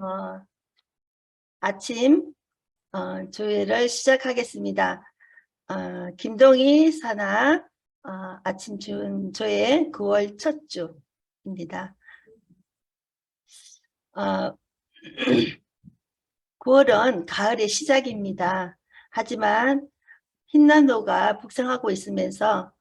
어, 아침 어, 조회를 시작하겠습니다. 어, 김동희 사나 어, 아침 준 조회 9월 첫 주입니다. 어, 9월은 가을의 시작입니다. 하지만 흰난도가 북상하고 있으면서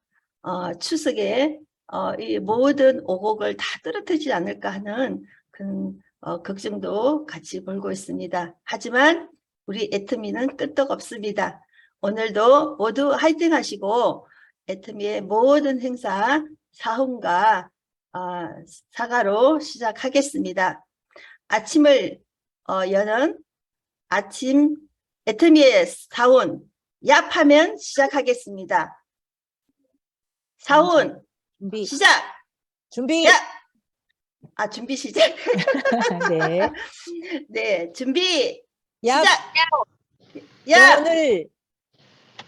어, 추석에 어, 이 모든 오곡을 다 떨어뜨리지 않을까 하는 그런 어, 걱정도 같이 벌고 있습니다. 하지만 우리 애트미는 끄떡 없습니다. 오늘도 모두 화이팅 하시고 애트미의 모든 행사 사훈과 어, 사과로 시작하겠습니다. 아침을 어, 여는 아침 애트미의 사훈 얍 하면 시작하겠습니다. 사훈 준비 시작! 준비 야! 아 준비 시작. 네 네 준비 야 시작. 야 영혼을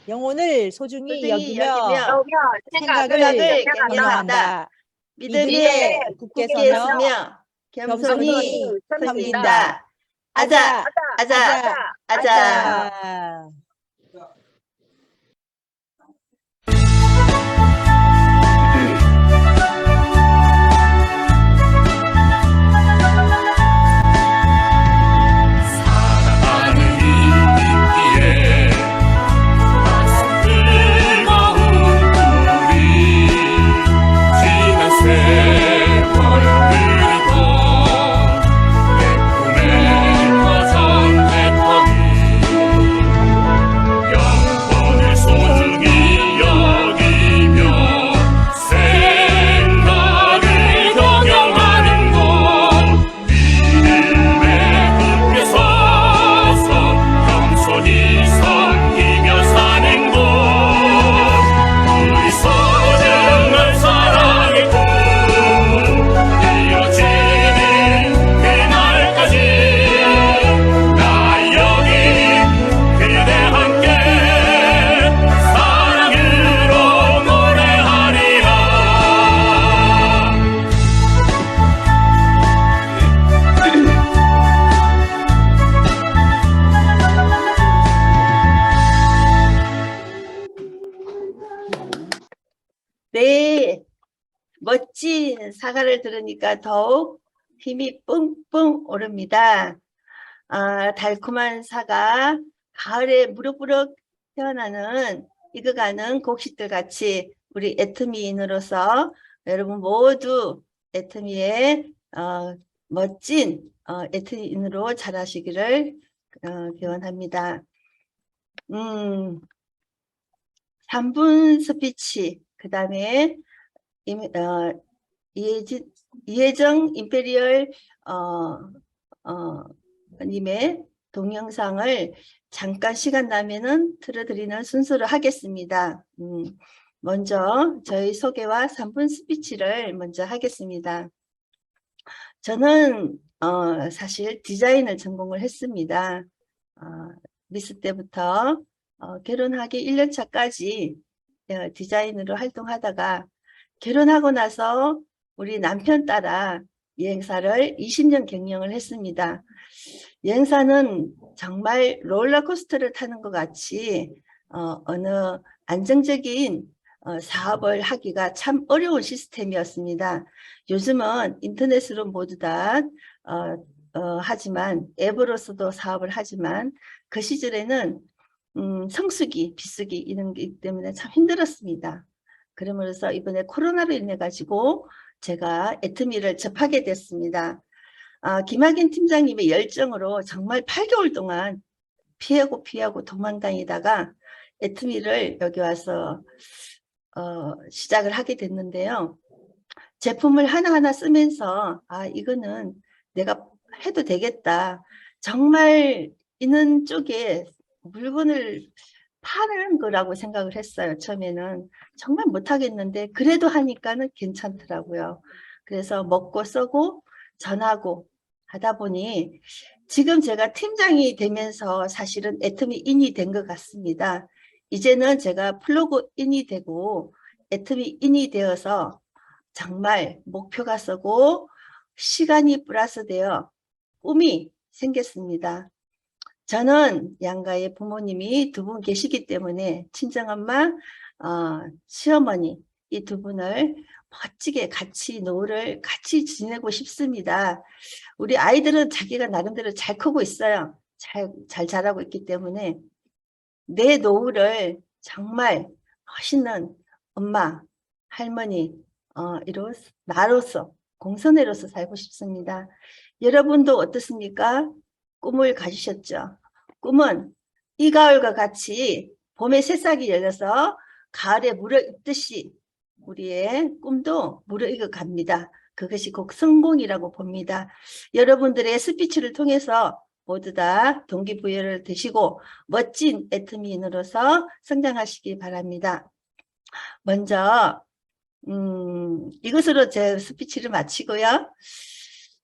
영혼을 소중히, 소중히 여기며, 여기며 생각을 생각을 경영한다. 믿음에 굳게 서며 겸손히 섬긴다. 아자 아자 아자. 아자 사랑하는 네 멋진 사과를 들으니까 더욱 힘이 뿡뿡 오릅니다. 아, 달콤한 사과, 가을에 무럭무럭 태어나는 익어가는 곡식들 같이 우리 애트미인으로서 여러분 모두 애트미의 어, 멋진 어, 애트미인으로 자라시기를 어, 기원합니다. 음, 3분 스피치, 그 다음에 어, 이혜정 임페리얼 어, 어, 님의 동영상을 잠깐 시간 나면은 틀어드리는 순서를 하겠습니다. 음, 먼저 저희 소개와 3분 스피치를 먼저 하겠습니다. 저는 어, 사실 디자인을 전공을 했습니다. 어, 미스 때부터 어, 결혼하기 1년 차까지 어, 디자인으로 활동하다가 결혼하고 나서 우리 남편 따라 여행사를 20년 경영을 했습니다. 여행사는 정말 롤러코스터를 타는 것 같이 어, 어느 안정적인 어, 사업을 하기가 참 어려운 시스템이었습니다. 요즘은 인터넷으로 모두 다 어, 어, 하지만 앱으로서도 사업을 하지만 그 시절에는 음, 성수기, 비수기 이런 게 있기 때문에 참 힘들었습니다. 그러면서 이번에 코로나로 인해 가지고 제가 애트미를 접하게 됐습니다. 아, 김학인 팀장님의 열정으로 정말 8개월 동안 피하고 피하고 도망다니다가 애트미를 여기 와서 어, 시작을 하게 됐는데요. 제품을 하나하나 쓰면서 아 이거는 내가 해도 되겠다. 정말 있는 쪽에 물건을 파는 거라고 생각을 했어요. 처음에는 정말 못하겠는데 그래도 하니까는 괜찮더라고요. 그래서 먹고 써고 전하고 하다 보니 지금 제가 팀장이 되면서 사실은 애터미 인이 된 것 같습니다. 이제는 제가 플로그 인이 되고 애터미 인이 되어서 정말 목표가 서고 시간이 플러스 되어 꿈이 생겼습니다. 저는 양가의 부모님이 두 분 계시기 때문에 친정엄마, 어, 시어머니 이 두 분을 멋지게 같이 노후를 같이 지내고 싶습니다. 우리 아이들은 자기가 나름대로 잘 크고 있어요. 잘, 잘 자라고 있기 때문에 내 노후를 정말 멋있는 엄마, 할머니, 어, 이로 나로서 공손애로서 살고 싶습니다. 여러분도 어떻습니까? 꿈을 가지셨죠? 꿈은 이 가을과 같이 봄에 새싹이 열려서 가을에 무르익듯이 우리의 꿈도 무르익어 갑니다. 그것이 곧 성공이라고 봅니다. 여러분들의 스피치를 통해서 모두 다 동기부여를 되시고 멋진 애터미인으로서 성장하시기 바랍니다. 먼저 음, 이것으로 제 스피치를 마치고요.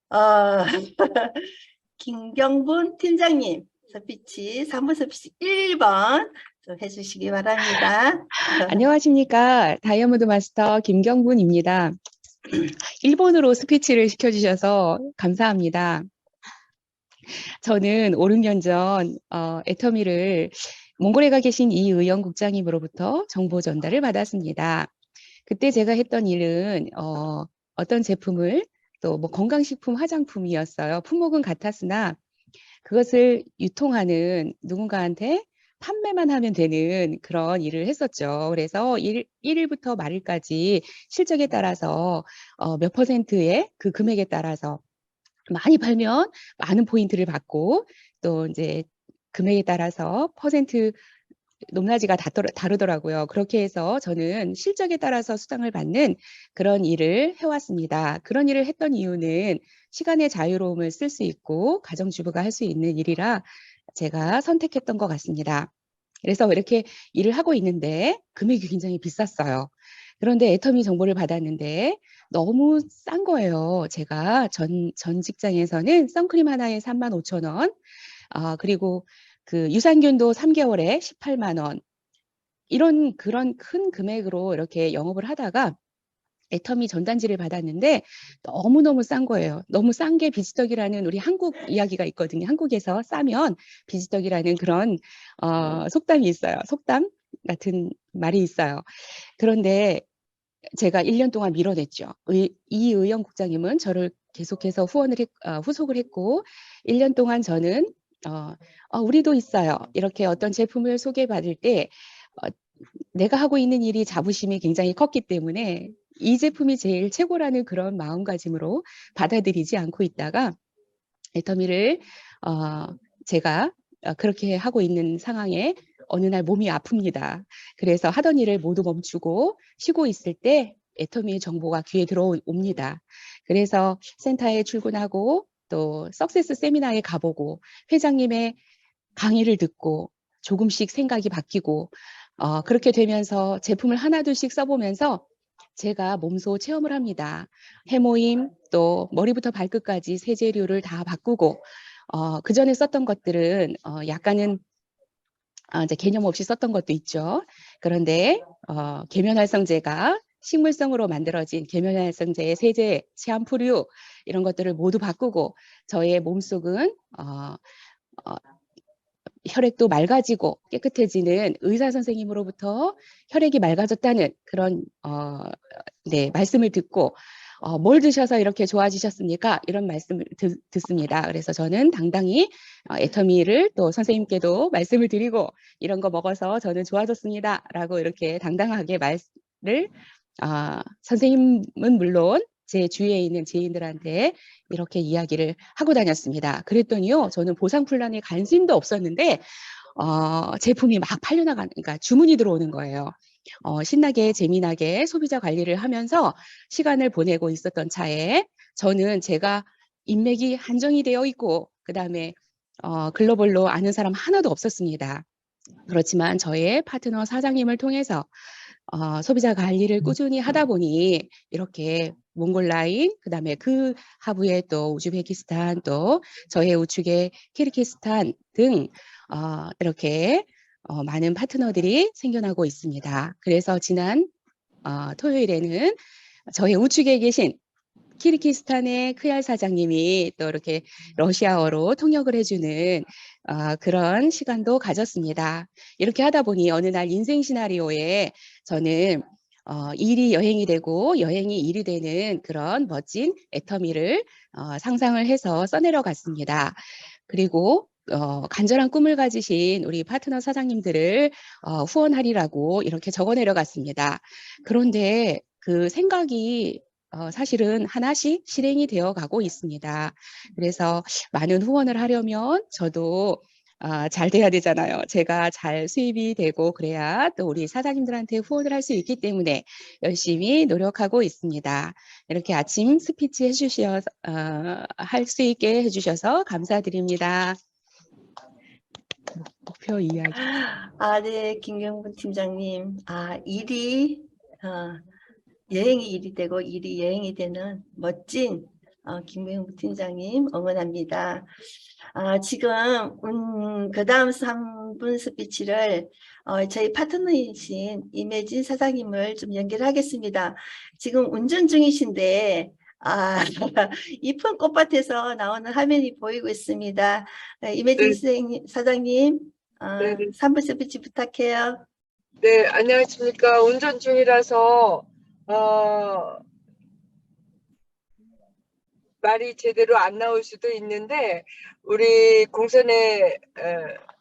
어, 김경분 팀장님 스피치 3번 스피치 1번 좀 해주시기 바랍니다. 안녕하십니까. 다이아몬드 마스터 김경분입니다. 일본어로 스피치를 시켜주셔서 감사합니다. 저는 5, 6년 전 어, 애터미를 몽골에 가 계신 이 의원 국장님으로부터 정보 전달을 받았습니다. 그때 제가 했던 일은 어, 어떤 제품을 또 뭐 건강식품 화장품이었어요. 품목은 같았으나 그것을 유통하는 누군가한테 판매만 하면 되는 그런 일을 했었죠. 그래서 1, 1일부터 말일까지 실적에 따라서 어, 몇 퍼센트의 그 금액에 따라서 많이 팔면 많은 포인트를 받고 또 이제 금액에 따라서 퍼센트 높낮이가 다르- 다르더라고요. 그렇게 해서 저는 실적에 따라서 수당을 받는 그런 일을 해왔습니다. 그런 일을 했던 이유는 시간의 자유로움을 쓸 수 있고 가정주부가 할 수 있는 일이라 제가 선택했던 것 같습니다. 그래서 이렇게 일을 하고 있는데 금액이 굉장히 비쌌어요. 그런데 애터미 정보를 받았는데 너무 싼 거예요. 제가 전, 전 직장에서는 선크림 하나에 3만 5천 원, 아, 그리고 그 유산균도 3개월에 18만 원, 이런 그런 큰 금액으로 이렇게 영업을 하다가 애터미 전단지를 받았는데 너무너무 싼 거예요. 너무 싼 게 비지떡이라는 우리 한국 이야기가 있거든요. 한국에서 싸면 비지떡이라는 그런 어, 속담이 있어요. 속담 같은 말이 있어요. 그런데 제가 1년 동안 밀어냈죠. 의, 이 의원 국장님은 저를 계속해서 후원을 했, 어, 후속을 했고 1년 동안 저는 어, 어, 우리도 있어요. 이렇게 어떤 제품을 소개받을 때 어, 내가 하고 있는 일이 자부심이 굉장히 컸기 때문에 이 제품이 제일 최고라는 그런 마음가짐으로 받아들이지 않고 있다가 애터미를 어, 제가 어, 그렇게 하고 있는 상황에 어느 날 몸이 아픕니다. 그래서 하던 일을 모두 멈추고 쉬고 있을 때 애터미의 정보가 귀에 들어옵니다. 그래서 센터에 출근하고 또 석세스 세미나에 가보고 회장님의 강의를 듣고 조금씩 생각이 바뀌고 어, 그렇게 되면서 제품을 하나둘씩 써보면서 제가 몸소 체험을 합니다. 해모임 또 머리부터 발끝까지 세제류를 다 바꾸고 어, 그 전에 썼던 것들은 어, 약간은 아, 이제 개념 없이 썼던 것도 있죠. 그런데 어, 계면활성제가 식물성으로 만들어진 계면활성제의 세제, 샴푸류 이런 것들을 모두 바꾸고 저의 몸속은 어, 어, 혈액도 맑아지고 깨끗해지는 의사 선생님으로부터 혈액이 맑아졌다는 그런 어, 네, 말씀을 듣고 어, 뭘 드셔서 이렇게 좋아지셨습니까? 이런 말씀을 듣, 듣습니다. 그래서 저는 당당히 어, 애터미를 또 선생님께도 말씀을 드리고 이런 거 먹어서 저는 좋아졌습니다. 라고 이렇게 당당하게 말을 아, 선생님은 물론 제 주위에 있는 지인들한테 이렇게 이야기를 하고 다녔습니다. 그랬더니요, 저는 보상 플란에 관심도 없었는데, 어, 제품이 막 팔려나가는, 그러니까 주문이 들어오는 거예요. 어, 신나게, 재미나게 소비자 관리를 하면서 시간을 보내고 있었던 차에 저는 제가 인맥이 한정이 되어 있고, 그 다음에 어, 글로벌로 아는 사람 하나도 없었습니다. 그렇지만 저의 파트너 사장님을 통해서 어, 소비자 관리를 꾸준히 하다 보니 이렇게 몽골 라인, 그 다음에 그 하부에 또 우즈베키스탄, 또 저의 우측에 키르기스탄 등 어, 이렇게 어, 많은 파트너들이 생겨나고 있습니다. 그래서 지난 어, 토요일에는 저의 우측에 계신 키르기스탄의 크얄 사장님이 또 이렇게 러시아어로 통역을 해주는 어, 그런 시간도 가졌습니다. 이렇게 하다 보니 어느 날 인생 시나리오에 저는 어, 일이 여행이 되고 여행이 일이 되는 그런 멋진 애터미를 어, 상상을 해서 써내려 갔습니다. 그리고 어, 간절한 꿈을 가지신 우리 파트너 사장님들을 어, 후원하리라고 이렇게 적어 내려 갔습니다. 그런데 그 생각이 어, 사실은 하나씩 실행이 되어 가고 있습니다. 그래서 많은 후원을 하려면 저도 아, 잘 돼야 되잖아요. 제가 잘 수입이 되고 그래야 또 우리 사장님들한테 후원을 할 수 있기 때문에 열심히 노력하고 있습니다. 이렇게 아침 스피치 해주셔서 어, 할 수 있게 해주셔서 감사드립니다. 목- 목표 이야기. 아, 네, 김경분 팀장님. 아, 일이, 어, 여행이 일이 되고 일이 여행이 되는 멋진 어, 김경분 팀장님 응원합니다. 아, 지금, 음, 그 다음 3분 스피치를 어, 저희 파트너이신 임혜진 사장님을 좀 연결하겠습니다. 지금 운전 중이신데, 아, 이쁜 꽃밭에서 나오는 화면이 보이고 있습니다. 네, 임혜진 네. 선생님, 사장님, 어, 네, 네. 3분 스피치 부탁해요. 네, 안녕하십니까. 운전 중이라서, 어, 말이 제대로 안 나올 수도 있는데, 우리 공선의 어,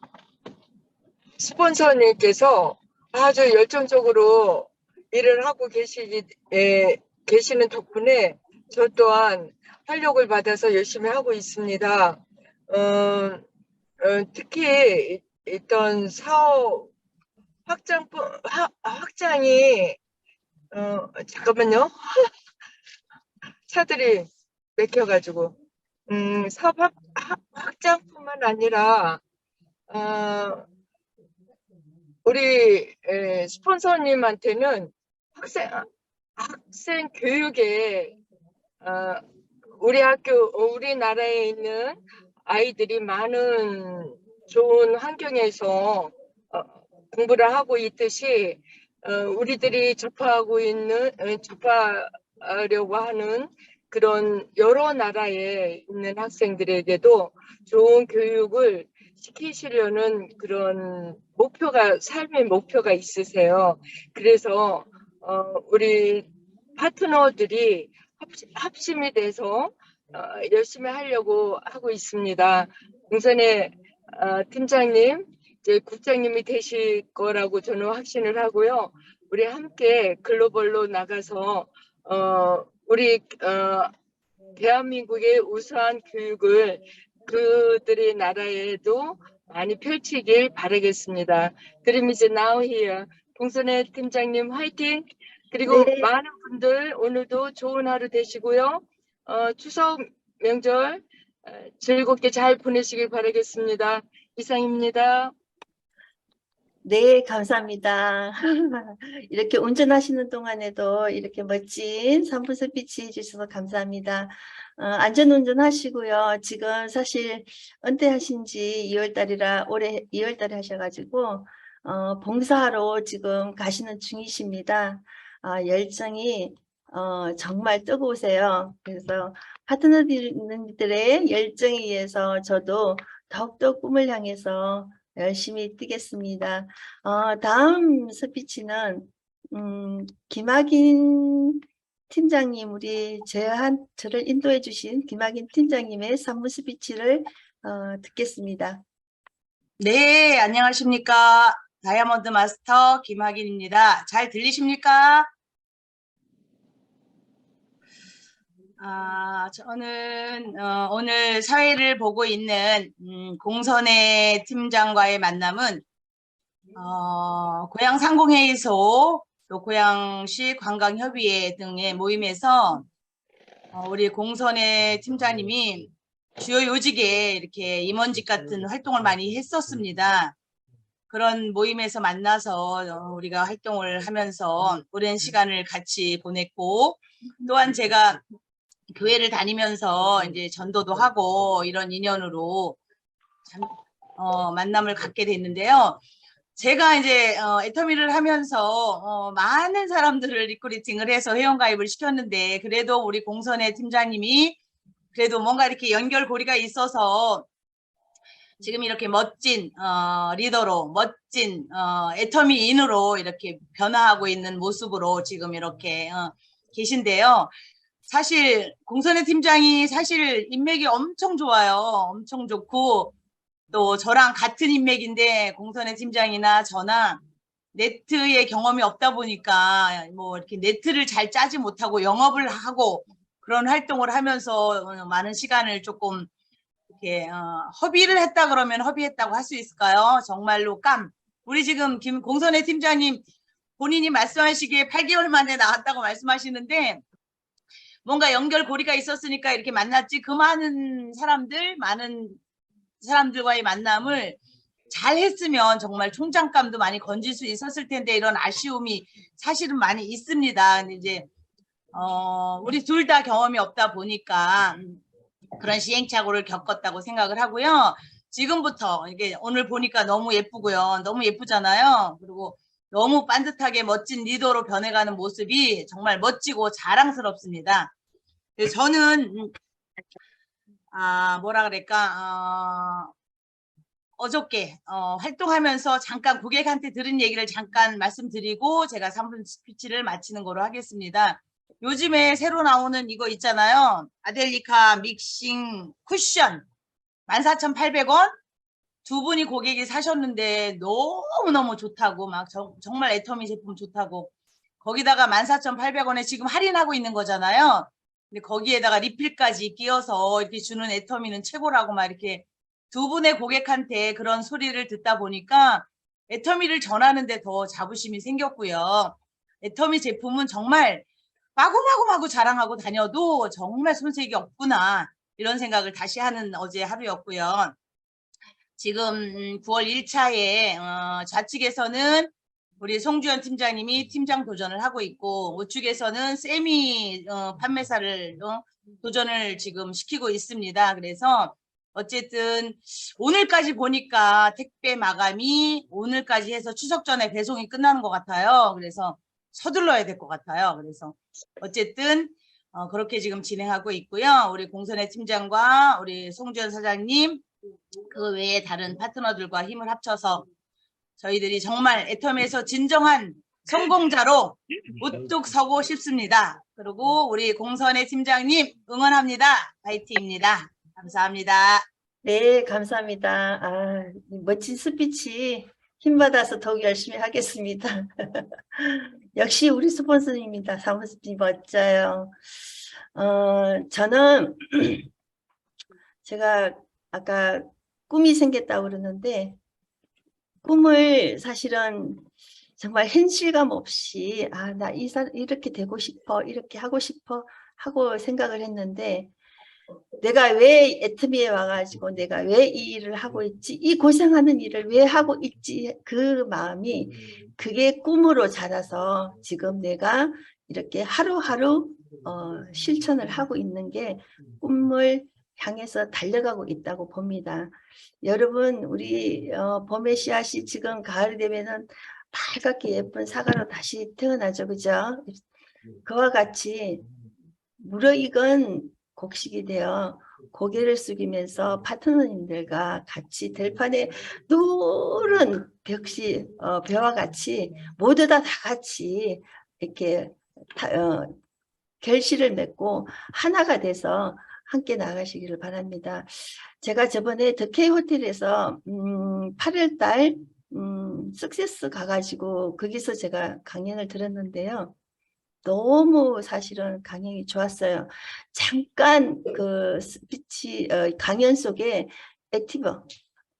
스폰서님께서 아주 열정적으로 일을 하고 계시기, 에, 계시는 덕분에 저 또한 활력을 받아서 열심히 하고 있습니다. 어, 어, 특히 있던 사업 확장 확, 확장이 어 잠깐만요. 차들이 맥혀가지고. 음 사업 확, 확- 확장뿐만 아니라 어 우리 에, 스폰서님한테는 학생 학생 교육에 어 우리 학교 우리나라에 있는 아이들이 많은 좋은 환경에서 어, 공부를 하고 있듯이 어, 우리들이 접하고 있는 어, 접하려고 하는 그런 여러 나라에 있는 학생들에게도 좋은 교육을 시키시려는 그런 목표가 삶의 목표가 있으세요. 그래서 어, 우리 파트너들이 합심, 합심이 돼서 어, 열심히 하려고 하고 있습니다. 공선의 어, 팀장님, 이제 국장님이 되실 거라고 저는 확신을 하고요. 우리 함께 글로벌로 나가서 어, 우리 어, 대한민국의 우수한 교육을 그들의 나라에도 많이 펼치길 바라겠습니다. 그럼 이제 now here 공선의 팀장님 화이팅! 그리고 네. 많은 분들 오늘도 좋은 하루 되시고요. 어, 추석 명절 어, 즐겁게 잘 보내시길 바라겠습니다. 이상입니다. 네, 감사합니다. 이렇게 운전하시는 동안에도 이렇게 멋진 3분 스피치 해주셔서 감사합니다. 어, 안전운전 하시고요. 지금 사실 은퇴하신 지 2월달이라 올해 2월달에 하셔가지고 어, 봉사하러 지금 가시는 중이십니다. 아, 열정이 어, 정말 뜨거우세요. 그래서 파트너들의 열정에 의해서 저도 더욱더 꿈을 향해서 열심히 뛰겠습니다. 어, 다음 스피치는 음, 김학인 팀장님, 우리 제한 저를 인도해 주신 김학인 팀장님의 3분 스피치를 어, 듣겠습니다. 네, 안녕하십니까. 다이아몬드 마스터 김학인입니다. 잘 들리십니까? 아, 저는 어, 오늘 사회를 보고 있는 음, 공선의 팀장과의 만남은 어, 고향 상공회의소 또 고양시 관광협의회 등의 모임에서 어, 우리 공선의 팀장님이 주요 요직에 이렇게 임원직 같은 활동을 많이 했었습니다. 그런 모임에서 만나서 어, 우리가 활동을 하면서 오랜 시간을 같이 보냈고 또한 제가 교회를 다니면서 이제 전도도 하고 이런 인연으로 참, 어, 만남을 갖게 됐는데요. 제가 이제 어, 애터미를 하면서 어, 많은 사람들을 리크루팅을 해서 회원가입을 시켰는데 그래도 우리 공선의 팀장님이 그래도 뭔가 이렇게 연결고리가 있어서 지금 이렇게 멋진 어, 리더로 멋진 어, 애터미인으로 이렇게 변화하고 있는 모습으로 지금 이렇게 어, 계신데요. 사실 공선의 팀장이 사실 인맥이 엄청 좋아요. 엄청 좋고 또 저랑 같은 인맥인데 공선의 팀장이나 저나 네트의 경험이 없다 보니까 뭐 이렇게 네트를 잘 짜지 못하고 영업을 하고 그런 활동을 하면서 어, 많은 시간을 조금 이렇게 어, 허비를 했다 그러면 허비했다고 할 수 있을까요? 정말로 깜. 우리 지금 김 공선의 팀장님 본인이 말씀하시기에 8개월 만에 나왔다고 말씀하시는데 뭔가 연결고리가 있었으니까 이렇게 만났지 그 많은 사람들 많은 사람들과의 만남을 잘 했으면 정말 총장감도 많이 건질 수 있었을 텐데 이런 아쉬움이 사실은 많이 있습니다. 근데 이제 어 우리 둘 다 경험이 없다 보니까 그런 시행착오를 겪었다고 생각을 하고요. 지금부터 이게 오늘 보니까 너무 예쁘고요. 너무 예쁘잖아요. 그리고 너무 반듯하게 멋진 리더로 변해가는 모습이 정말 멋지고 자랑스럽습니다. 저는 음, 아 뭐라 그럴까 어, 어저께 어, 활동하면서 잠깐 고객한테 들은 얘기를 잠깐 말씀드리고 제가 3분 스피치를 마치는 거로 하겠습니다. 요즘에 새로 나오는 이거 있잖아요. 아델리카 믹싱 쿠션 14,800원 두 분이 고객이 사셨는데 너무너무 좋다고 막 정, 정말 애터미 제품 좋다고 거기다가 14,800원에 지금 할인하고 있는 거잖아요. 근데 거기에다가 리필까지 끼워서 이렇게 주는 애터미는 최고라고 막 이렇게 두 분의 고객한테 그런 소리를 듣다 보니까 애터미를 전하는데 더 자부심이 생겼고요. 애터미 제품은 정말 마구마구마구 자랑하고 다녀도 정말 손색이 없구나 이런 생각을 다시 하는 어제 하루였고요. 지금 9월 1차에 어, 좌측에서는 우리 송주현 팀장님이 팀장 도전을 하고 있고 우측에서는 세미 어, 판매사를 어, 도전을 지금 시키고 있습니다. 그래서 어쨌든 오늘까지 보니까 택배 마감이 오늘까지 해서 추석 전에 배송이 끝나는 것 같아요. 그래서 서둘러야 될 것 같아요. 그래서 어쨌든 어, 그렇게 지금 진행하고 있고요. 우리 공선의 팀장과 우리 송주현 사장님 그 외에 다른 파트너들과 힘을 합쳐서 저희들이 정말 애텀에서 진정한 성공자로 우뚝 서고 싶습니다. 그리고 우리 공선의 팀장님 응원합니다. 파이팅입니다. 감사합니다. 네, 감사합니다. 아, 이 멋진 스피치 힘받아서 더욱 열심히 하겠습니다. 역시 우리 스폰서입니다. 사모님 멋져요. 어, 저는 제가 아까 꿈이 생겼다고 그러는데 꿈을 사실은 정말 현실감 없이 아, 나 이렇게 되고 싶어, 이렇게 하고 싶어 하고 생각을 했는데 내가 왜 애터미에 와가지고 내가 왜 이 일을 하고 있지? 이 고생하는 일을 왜 하고 있지? 그 마음이 그게 꿈으로 자라서 지금 내가 이렇게 하루하루 어, 실천을 하고 있는 게 꿈을 향해서 달려가고 있다고 봅니다. 여러분 우리 어, 봄의 씨앗이 지금 가을이 되면은 빨갛게 예쁜 사과로 다시 태어나죠. 그죠? 그와 같이 무르익은 곡식이 되어 고개를 숙이면서 파트너님들과 같이 들판에 노른 벽시 어, 벼와 같이 모두 다 다 같이 이렇게 다, 어, 결실을 맺고 하나가 돼서 함께 나가시기를 바랍니다. 제가 저번에 더케이 호텔에서 음, 8월 달 음, 석세스 가가지고 거기서 제가 강연을 들었는데요. 너무 사실은 강연이 좋았어요. 잠깐 그 스피치 어, 강연 속에 액티브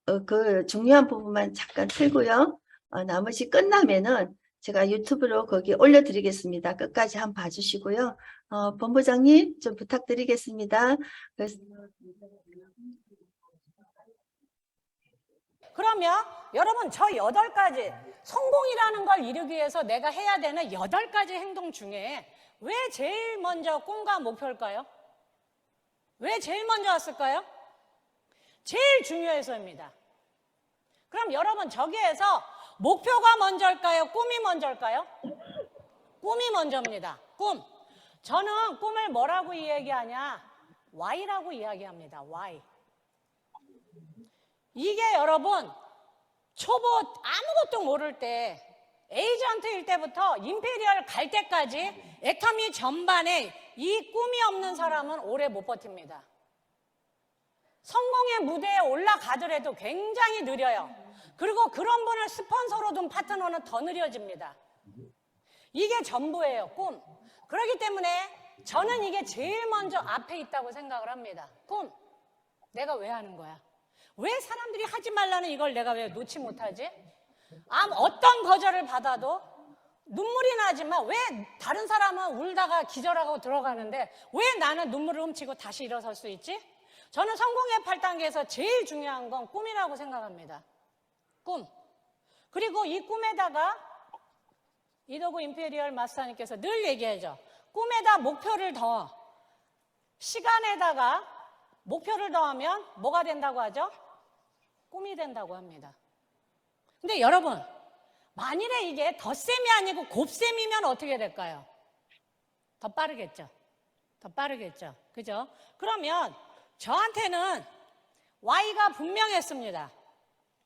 어, 그 중요한 부분만 잠깐 틀고요. 어, 나머지 끝나면은 제가 유튜브로 거기 올려드리겠습니다. 끝까지 한번 봐주시고요. 어, 본부장님 좀 부탁드리겠습니다. 그러면 여러분 저 여덟 가지 성공이라는 걸 이루기 위해서 내가 해야 되는 여덟 가지 행동 중에 왜 제일 먼저 꿈과 목표일까요? 왜 제일 먼저 왔을까요? 제일 중요해서입니다. 그럼 여러분 저기에서 목표가 먼저일까요? 꿈이 먼저일까요? 꿈이 먼저입니다. 꿈. 저는 꿈을 뭐라고 이야기하냐? Y라고 이야기합니다. Y. 이게 여러분 초보 아무것도 모를 때 에이전트일 때부터 임페리얼 갈 때까지 애터미 전반에 이 꿈이 없는 사람은 오래 못 버팁니다. 성공의 무대에 올라가더라도 굉장히 느려요. 그리고 그런 분을 스폰서로 둔 파트너는 더 느려집니다. 이게 전부예요, 꿈. 그렇기 때문에 저는 이게 제일 먼저 앞에 있다고 생각을 합니다. 꿈. 내가 왜 하는 거야? 왜 사람들이 하지 말라는 이걸 내가 왜 놓지 못하지? 아, 어떤 거절을 받아도 눈물이 나지만 왜 다른 사람은 울다가 기절하고 들어가는데 왜 나는 눈물을 훔치고 다시 일어설 수 있지? 저는 성공의 8단계에서 제일 중요한 건 꿈이라고 생각합니다. 꿈. 그리고 이 꿈에다가 이도구 임페리얼 마스터님께서 늘 얘기하죠. 꿈에다 목표를 더어. 시간에다가 목표를 더하면 뭐가 된다고 하죠? 꿈이 된다고 합니다. 근데 여러분, 만일에 이게 덧셈이 아니고 곱셈이면 어떻게 될까요? 더 빠르겠죠. 더 빠르겠죠. 그죠? 그러면 저한테는 Y가 분명했습니다.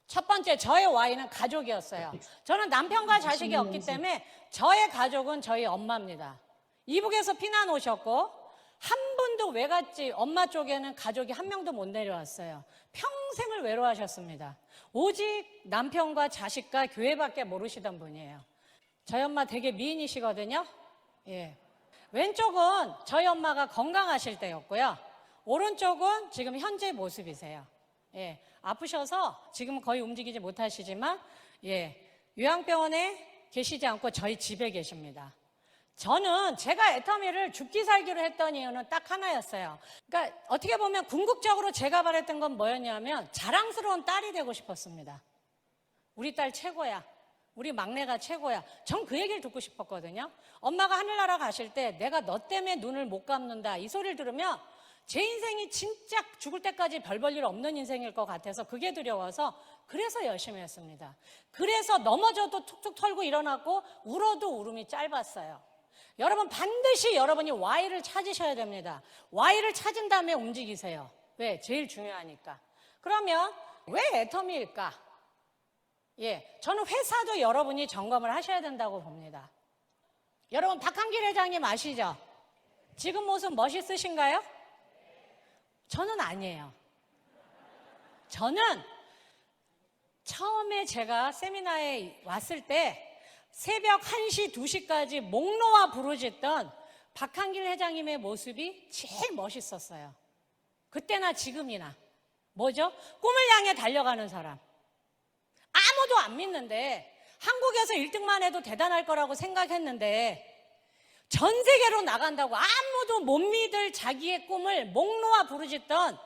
첫 번째, 저의 Y는 가족이었어요. 저는 남편과 자식이 없기 때문에 저의 가족은 저희 엄마입니다. 이북에서 피난 오셨고, 한 분도 외갓집, 엄마 쪽에는 가족이 한 명도 못 내려왔어요. 평생을 외로워하셨습니다. 오직 남편과 자식과 교회밖에 모르시던 분이에요. 저희 엄마 되게 미인이시거든요. 예. 왼쪽은 저희 엄마가 건강하실 때였고요. 오른쪽은 지금 현재 모습이세요. 예. 아프셔서 지금은 거의 움직이지 못하시지만, 예. 요양병원에 계시지 않고 저희 집에 계십니다. 저는 제가 애터미를 죽기 살기로 했던 이유는 딱 하나였어요. 그러니까 어떻게 보면 궁극적으로 제가 바랬던 건 뭐였냐면 자랑스러운 딸이 되고 싶었습니다. 우리 딸 최고야. 우리 막내가 최고야. 전 그 얘기를 듣고 싶었거든요. 엄마가 하늘나라 가실 때 내가 너 때문에 눈을 못 감는다. 이 소리를 들으면 제 인생이 진짜 죽을 때까지 별 볼 일 없는 인생일 것 같아서 그게 두려워서 그래서 열심히 했습니다. 그래서 넘어져도 툭툭 털고 일어났고 울어도 울음이 짧았어요. 여러분 반드시 여러분이 Y를 찾으셔야 됩니다. Y를 찾은 다음에 움직이세요. 왜? 제일 중요하니까. 그러면 왜 애터미일까? 예, 저는 회사도 여러분이 점검을 하셔야 된다고 봅니다. 여러분 박한길 회장님 아시죠? 지금 모습 멋있으신가요? 저는 아니에요. 저는 처음에 제가 세미나에 왔을 때 새벽 1시, 2시까지 목 놓아 부르짖던 박한길 회장님의 모습이 제일 멋있었어요. 그때나 지금이나. 뭐죠? 꿈을 향해 달려가는 사람. 아무도 안 믿는데 한국에서 1등만 해도 대단할 거라고 생각했는데 전 세계로 나간다고 아무도 못 믿을 자기의 꿈을 목 놓아 부르짖던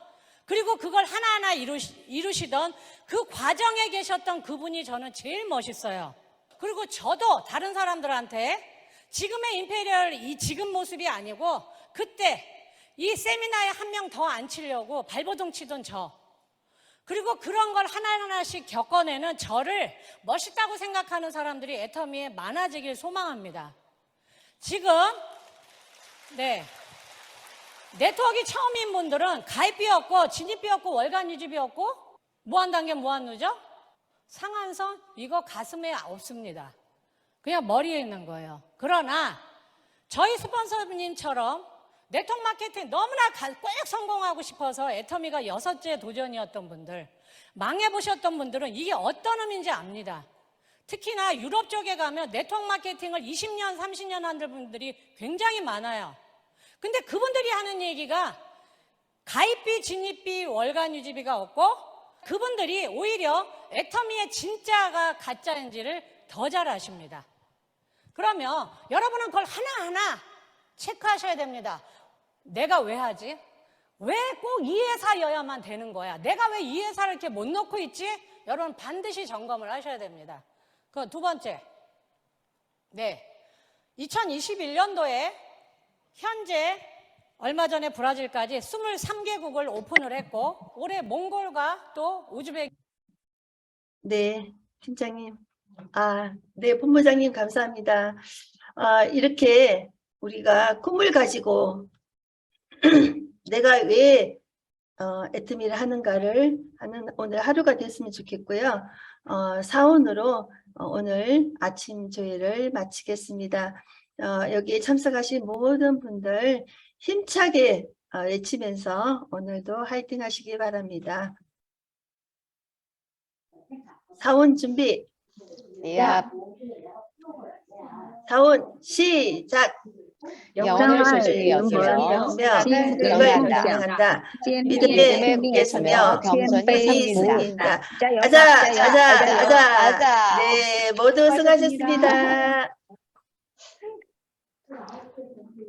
그리고 그걸 하나하나 이루시, 이루시 던 그 과정에 계셨던 그분이 저는 제일 멋있어요. 그리고 저도 다른 사람들한테 지금의 임페리얼 이 지금 모습이 아니고 그때 이 세미나에 한 명 더 앉히려고 발버둥 치던 저. 그리고 그런 걸 하나하나씩 겪어내는 저를 멋있다고 생각하는 사람들이 애터미에 많아지길 소망합니다. 지금, 네. 네트워크 처음인 분들은 가입비였고, 진입비였고, 월간 유지비였고, 무한단계 무한누죠? 상한선 이거 가슴에 없습니다. 그냥 머리에 있는 거예요. 그러나 저희 스폰서님처럼 네트워크 마케팅 너무나 가- 꼭 성공하고 싶어서 애터미가 여섯째 도전이었던 분들, 망해보셨던 분들은 이게 어떤 의미인지 압니다. 특히나 유럽 쪽에 가면 네트워크 마케팅을 20년, 30년 한 분들이 굉장히 많아요. 근데 그분들이 하는 얘기가 가입비, 진입비, 월간 유지비가 없고 그분들이 오히려 애터미의 진짜가 가짜인지를 더 잘 아십니다. 그러면 여러분은 그걸 하나하나 체크하셔야 됩니다. 내가 왜 하지? 왜 꼭 이 회사여야만 되는 거야? 내가 왜 이 회사를 이렇게 못 놓고 있지? 여러분 반드시 점검을 하셔야 됩니다. 그 두 번째. 네. 2021년도에 현재 얼마 전에 브라질까지 23개국을 오픈을 했고 올해 몽골과 또 우즈베 네, 팀장님. 아, 네, 본부장님 감사합니다. 아, 이렇게 우리가 꿈을 가지고 내가 왜 어, 애트미를 하는가를 하는 오늘 하루가 됐으면 좋겠고요. 어, 사원으로 어, 오늘 아침 조회를 마치겠습니다. 어, 여기에 참석하신 모든 분들 힘차게 어, 외치면서 오늘도 화이팅 하시기 바랍니다. 사원 준비. 사원 시작. 영혼을 소중히 여기며 명 진을 그걸 경외한다. 경외한다. 믿음에 믿음에 굳게 서며 겸손히 섬기고 섬긴다. 아자, 아자, 아자. 네, 모두 수고하셨습니다.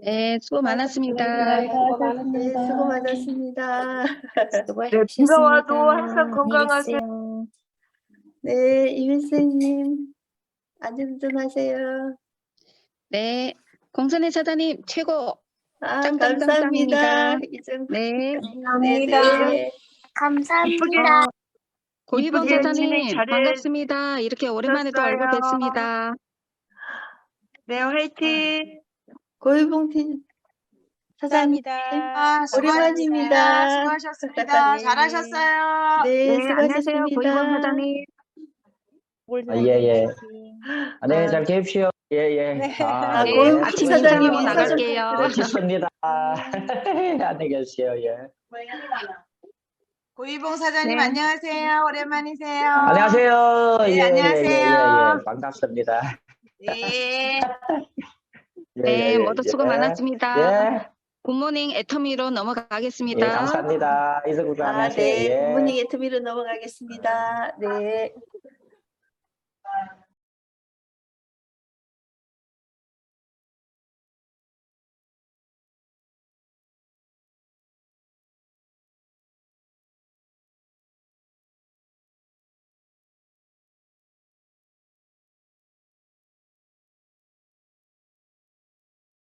네, 수고 많았습니다. 네, 수고 많았습니다. 비가 와도 항상 건강하세요. 네, 이민생님 안전운전 하세요. 네, 공선의 사장님 최고. 아, 짱짱짱짱입니다. 감사합니다. 네, 네, 네. 감사합니다. 고희범 이쁘게 사장님 진행 잘해 반갑습니다. 이렇게 오랜만에 또 얼굴. 뵙습니다. 네, 화이팅. 고유봉 팀 사장님. 감사합니다. 아, 오랜만입니다. 수고하셨습니다. 네. 잘하셨어요. 네, 네, 안녕하세요. 고희범 수고하셨습니다. 사장님. 아, 예, 예. 안녕히 잘 계십시오. 예, 예. 아, 네, 고희범 아침 사장님 인사로 인사 좀 나갈게요. 좋습니다. 안녕히 계세요. 예. 고이봉 사장님 네. 안녕하세요. 오랜만이세요. 안녕하세요. 네, 예, 예, 예, 안녕하세요. 예, 예. 반갑습니다. 네. 예, 네, 예, 모두 수고 예. 많았습니다. 예, 굿모닝 애터미로 예, 넘어가겠습니다. 감사합니다. 이석우 아, 안녕하세요. 네. 예. 부모님 애트미로 넘어가겠습니다. 네.